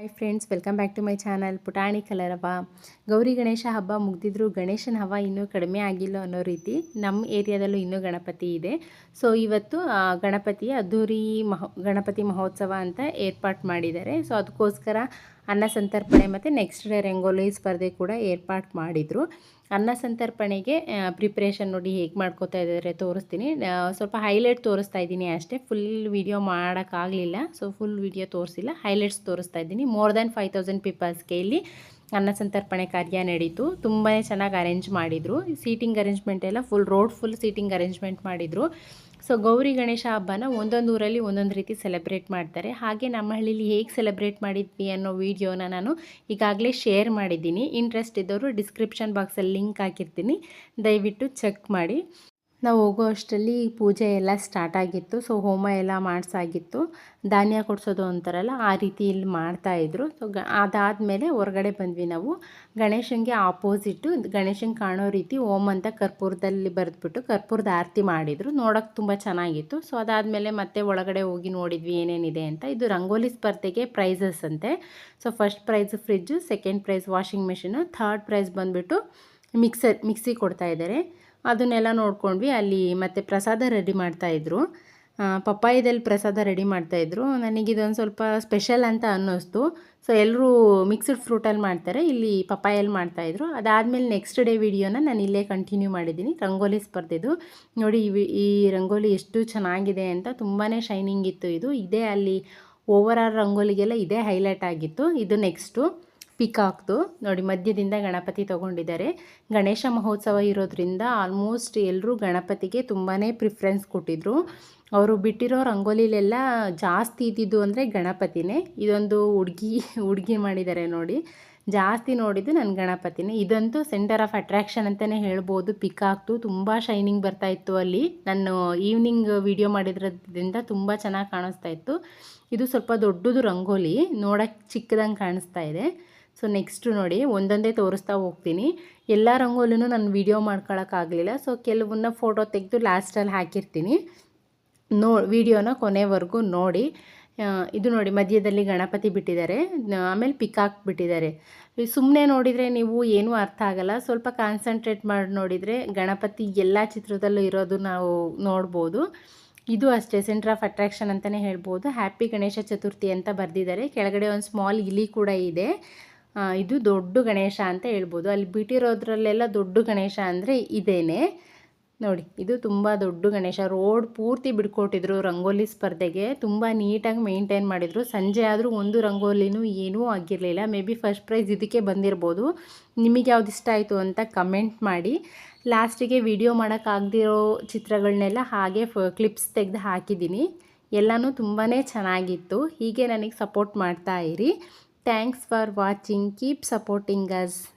Hi friends welcome back to my channel ಪುಟಾಣಿ colour ಹಬ್ಬ ಗೌರಿ ಗಣೇಶ ಹಬ್ಬ ಮುಗ್ದಿದ್ರು ಗಣೇಶನ ಹಬ್ಬ ಇನ್ನೂ ಕಡಿಮೆ ಆಗಿಲ್ಲ ಅನ್ನೋ ರೀತಿ ನಮ್ಮ ಏರಿಯಾದಲ್ಲೂ ಇನ್ನೂ ಗಣಪತಿ ಇದೆ. ಸೊ ಇವತ್ತು ಗಣಪತಿ ಅದ್ದೂರಿ ಮಹ, ಗಣಪತಿ ಮಹೋತ್ಸವ ಅಂತ ಏರ್ಪಾಟ್ ಮಾಡಿದ್ದಾರೆ. ಸೊ ಅದಕ್ಕೋಸ್ಕರ ಅನ್ನ ಸಂತರ್ಪಣೆ ಮತ್ತು ನೆಕ್ಸ್ಟ್ ಡೇ ರಂಗೋಲಿ ಸ್ಪರ್ಧೆ ಕೂಡ ಏರ್ಪಾಟ್ ಮಾಡಿದರು. ಅನ್ನ ಸಂತರ್ಪಣೆಗೆ ಪ್ರಿಪ್ರೇಷನ್ ನೋಡಿ ಹೇಗೆ ಮಾಡ್ಕೋತಾ ಇದ್ದಾರೆ ತೋರಿಸ್ತೀನಿ. ಸ್ವಲ್ಪ ಹೈಲೈಟ್ ತೋರಿಸ್ತಾ ಇದ್ದೀನಿ ಅಷ್ಟೇ. ಫುಲ್ ವಿಡಿಯೋ ಮಾಡೋಕ್ಕಾಗಲಿಲ್ಲ ಸೊ ಫುಲ್ ವಿಡಿಯೋ ತೋರಿಸಿಲ್ಲ. ಹೈಲೈಟ್ಸ್ ತೋರಿಸ್ತಾ ಇದ್ದೀನಿ. ಮೋರ್ ದ್ಯಾನ್ ಫೈವ್ ತೌಸಂಡ್ ಪೀಪಲ್ಸ್ಗೆ ಇಲ್ಲಿ ಅನ್ನ ಸಂತರ್ಪಣೆ ಕಾರ್ಯ ನಡೀತು. ತುಂಬಾ ಚೆನ್ನಾಗಿ ಅರೇಂಜ್ ಮಾಡಿದರು. ಸೀಟಿಂಗ್ ಅರೇಂಜ್ಮೆಂಟ್ ಎಲ್ಲ full road full seating arrangement ಮಾಡಿದರು. ಸೊ ಗೌರಿ ಗಣೇಶ ಹಬ್ಬನ ಒಂದೊಂದು ಊರಲ್ಲಿ ಒಂದೊಂದು ರೀತಿ ಸೆಲೆಬ್ರೇಟ್ ಮಾಡ್ತಾರೆ. ಹಾಗೆ ನಮ್ಮ ಹಳ್ಳಿಲಿ ಹೇಗೆ ಸೆಲೆಬ್ರೇಟ್ ಮಾಡಿದ್ವಿ ಅನ್ನೋ ವಿಡಿಯೋನ ನಾನು ಈಗಾಗಲೇ ಶೇರ್ ಮಾಡಿದ್ದೀನಿ. ಇಂಟ್ರೆಸ್ಟ್ ಇದ್ದವರು ಡಿಸ್ಕ್ರಿಪ್ಷನ್ ಬಾಕ್ಸಲ್ಲಿ ಲಿಂಕ್ ಹಾಕಿರ್ತೀನಿ. ದಯವಿಟ್ಟು ಚೆಕ್ ಮಾಡಿ. ನಾವು ಹೋಗೋ ಅಷ್ಟರಲ್ಲಿ ಪೂಜೆ ಎಲ್ಲ ಸ್ಟಾರ್ಟ್ ಆಗಿತ್ತು. ಸೊ ಹೋಮ ಎಲ್ಲ ಮಾಡಿಸಾಗಿತ್ತು. ಧಾನ್ಯ ಕೊಡಿಸೋದು ಅಂತಾರಲ್ಲ, ಆ ರೀತಿ ಇಲ್ಲಿ ಮಾಡ್ತಾಯಿದ್ರು ಸೊ ಗ, ಅದಾದಮೇಲೆ ಹೊರಗಡೆ ಬಂದ್ವಿ ನಾವು. ಗಣೇಶನಿಗೆ ಆಪೋಸಿಟ್ಟು ಗಣೇಶಂಗೆ ಕಾಣೋ ರೀತಿ ಹೋಮ ಅಂತ ಕರ್ಪೂರದಲ್ಲಿ ಬರೆದ್ಬಿಟ್ಟು ಕರ್ಪೂರದ ಆರತಿ ಮಾಡಿದರು. ನೋಡೋಕ್ಕೆ ತುಂಬ ಚೆನ್ನಾಗಿತ್ತು. ಸೊ ಅದಾದಮೇಲೆ ಮತ್ತೆ ಒಳಗಡೆ ಹೋಗಿ ನೋಡಿದ್ವಿ ಏನೇನಿದೆ ಅಂತ. ಇದು ರಂಗೋಲಿ ಸ್ಪರ್ಧೆಗೆ ಪ್ರೈಸಸ್ ಅಂತೆ. So first prize fridge second prize washing machine third prize ಬಂದುಬಿಟ್ಟು ಮಿಕ್ಸರ್, ಮಿಕ್ಸಿ ಕೊಡ್ತಾ ಇದ್ದಾರೆ. ಅದನ್ನೆಲ್ಲ ನೋಡ್ಕೊಂಡ್ವಿ. ಅಲ್ಲಿ ಮತ್ತು ಪ್ರಸಾದ ರೆಡಿ ಮಾಡ್ತಾಯಿದ್ರು ಪಪ್ಪಾಯದಲ್ಲಿ ಪ್ರಸಾದ ರೆಡಿ ಮಾಡ್ತಾಯಿದ್ರು ನನಗಿದೊಂದು ಸ್ವಲ್ಪ ಸ್ಪೆಷಲ್ ಅಂತ ಅನ್ನಿಸ್ತು. ಸೊ, ಎಲ್ಲರೂ ಮಿಕ್ಸ್ಡ್ ಫ್ರೂಟಲ್ಲಿ ಮಾಡ್ತಾರೆ. ಇಲ್ಲಿ ಪಪ್ಪಾಯಲ್ಲಿ ಮಾಡ್ತಾಯಿದ್ರು ಅದಾದಮೇಲೆ ನೆಕ್ಸ್ಟ್ ಡೇ ವಿಡಿಯೋನ ನಾನು ಇಲ್ಲೇ ಕಂಟಿನ್ಯೂ ಮಾಡಿದ್ದೀನಿ. ರಂಗೋಲಿ ಸ್ಪರ್ಧೆದು. ನೋಡಿ, ಈ ಈ ರಂಗೋಲಿ ಎಷ್ಟು ಚೆನ್ನಾಗಿದೆ ಅಂತ ತುಂಬಾ ಶೈನಿಂಗ್ ಇತ್ತು ಇದು. ಇದೇ ಅಲ್ಲಿ ಓವರ್ ಆಲ್ ರಂಗೋಲಿಗೆಲ್ಲ ಇದೇ ಹೈಲೈಟ್ ಆಗಿತ್ತು. ಇದು ನೆಕ್ಸ್ಟು. ಪಿಕಾಕ್ದು ನೋಡಿ, ಮಧ್ಯದಿಂದ ಗಣಪತಿ ತೊಗೊಂಡಿದ್ದಾರೆ. ಗಣೇಶ ಮಹೋತ್ಸವ ಇರೋದ್ರಿಂದ ಆಲ್ಮೋಸ್ಟ್ ಎಲ್ಲರೂ ಗಣಪತಿಗೆ ತುಂಬಾ ಪ್ರಿಫರೆನ್ಸ್ ಕೊಟ್ಟಿದ್ರು. ಅವರು ಬಿಟ್ಟಿರೋ ರಂಗೋಲಿಲೆಲ್ಲ ಜಾಸ್ತಿ ಇದ್ದಿದ್ದು ಅಂದರೆ ಗಣಪತಿನೇ. ಇದೊಂದು ಹುಡುಗಿ ಹುಡುಗಿ ಮಾಡಿದ್ದಾರೆ ನೋಡಿ. ಜಾಸ್ತಿ ನೋಡಿದ್ದು ನನ್ನ ಗಣಪತಿನೇ. ಇದಂತೂ ಸೆಂಟರ್ ಆಫ್ ಅಟ್ರ್ಯಾಕ್ಷನ್ ಅಂತಲೇ ಹೇಳ್ಬೋದು. ಪಿಕಾಕ್ತು ತುಂಬ ಶೈನಿಂಗ್ ಬರ್ತಾ ಇತ್ತು ಅಲ್ಲಿ. ನಾನು ಈವ್ನಿಂಗ್ ವಿಡಿಯೋ ಮಾಡಿದ್ರದ್ರಿಂದ ತುಂಬ ಚೆನ್ನಾಗಿ ಕಾಣಿಸ್ತಾ ಇತ್ತು. ಇದು ಸ್ವಲ್ಪ ದೊಡ್ಡದು ರಂಗೋಲಿ. ನೋಡೋಕ್ಕೆ ಚಿಕ್ಕದಂಗೆ ಕಾಣಿಸ್ತಾ ಇದೆ. ಸೊ ನೆಕ್ಸ್ಟು ನೋಡಿ ಒಂದೊಂದೇ ತೋರಿಸ್ತಾ ಹೋಗ್ತೀನಿ. ಎಲ್ಲ ರಂಗೋಲಿನೂ ನಾನು ವಿಡಿಯೋ ಮಾಡ್ಕೊಳಕ್ಕಾಗಲಿಲ್ಲ ಸೊ ಕೆಲವನ್ನ ಫೋಟೋ ತೆಗೆದು ಲಾಸ್ಟಲ್ಲಿ ಹಾಕಿರ್ತೀನಿ. ನೋ ವಿಡಿಯೋನ ಕೊನೆವರೆಗೂ ನೋಡಿ. ಇದು ನೋಡಿ, ಮಧ್ಯದಲ್ಲಿ ಗಣಪತಿ ಬಿಟ್ಟಿದ್ದಾರೆ. ಆಮೇಲೆ ಪಿಕಾಕ್ ಬಿಟ್ಟಿದ್ದಾರೆ. ಸುಮ್ಮನೆ ನೋಡಿದರೆ ನೀವು ಏನೂ ಅರ್ಥ ಆಗಲ್ಲ. ಸ್ವಲ್ಪ ಕಾನ್ಸಂಟ್ರೇಟ್ ಮಾಡಿ ನೋಡಿದರೆ ಗಣಪತಿ ಎಲ್ಲ ಚಿತ್ರದಲ್ಲೂ ಇರೋದು ನಾವು ನೋಡ್ಬೋದು. ಇದು ಅಷ್ಟೇ ಸೆಂಟರ್ ಆಫ್ ಅಟ್ರಾಕ್ಷನ್ ಅಂತಲೇ ಹೇಳ್ಬೋದು. ಹ್ಯಾಪಿ ಗಣೇಶ ಚತುರ್ಥಿ ಅಂತ ಬರೆದಿದ್ದಾರೆ. ಕೆಳಗಡೆ ಒಂದು ಸ್ಮಾಲ್ ಇಲಿ ಕೂಡ ಇದೆ. ಇದು ದೊಡ್ಡ ಗಣೇಶ ಅಂತ ಹೇಳ್ಬೋದು. ಅಲ್ಲಿ ಬಿಟ್ಟಿರೋದ್ರಲ್ಲೆಲ್ಲ ದೊಡ್ಡ ಗಣೇಶ ಅಂದರೆ ಇದೇನೆ. ನೋಡಿ, ಇದು ತುಂಬ ದೊಡ್ಡ ಗಣೇಶ. ರೋಡ್ ಪೂರ್ತಿ ಬಿಡ್ಕೊಟ್ಟಿದ್ರು, ರಂಗೋಲಿ ಸ್ಪರ್ಧೆಗೆ. ತುಂಬ ನೀಟಾಗಿ ಮೇಂಟೈನ್ ಮಾಡಿದರು. ಸಂಜೆ ಆದರೂ ಒಂದು ರಂಗೋಲಿನೂ ಏನೂ ಆಗಿರಲಿಲ್ಲ. ಮೇ ಬಿ ಫಸ್ಟ್ ಪ್ರೈಸ್ ಇದಕ್ಕೆ ಬಂದಿರ್ಬೋದು. ನಿಮಗೆ ಯಾವ್ದು ಇಷ್ಟ ಆಯಿತು ಅಂತ ಕಮೆಂಟ್ ಮಾಡಿ. ಲಾಸ್ಟಿಗೆ ವಿಡಿಯೋ ಮಾಡೋಕ್ಕಾಗದಿರೋ ಚಿತ್ರಗಳನ್ನೆಲ್ಲ ಹಾಗೆ ಫ ಕ್ಲಿಪ್ಸ್ ತೆಗೆದು ಹಾಕಿದ್ದೀನಿ. ಎಲ್ಲನೂ ತುಂಬಾ ಚೆನ್ನಾಗಿತ್ತು. ಹೀಗೆ ನನಗೆ ಸಪೋರ್ಟ್ ಮಾಡ್ತಾ ಇರಿ. Thanks for watching. Keep supporting us.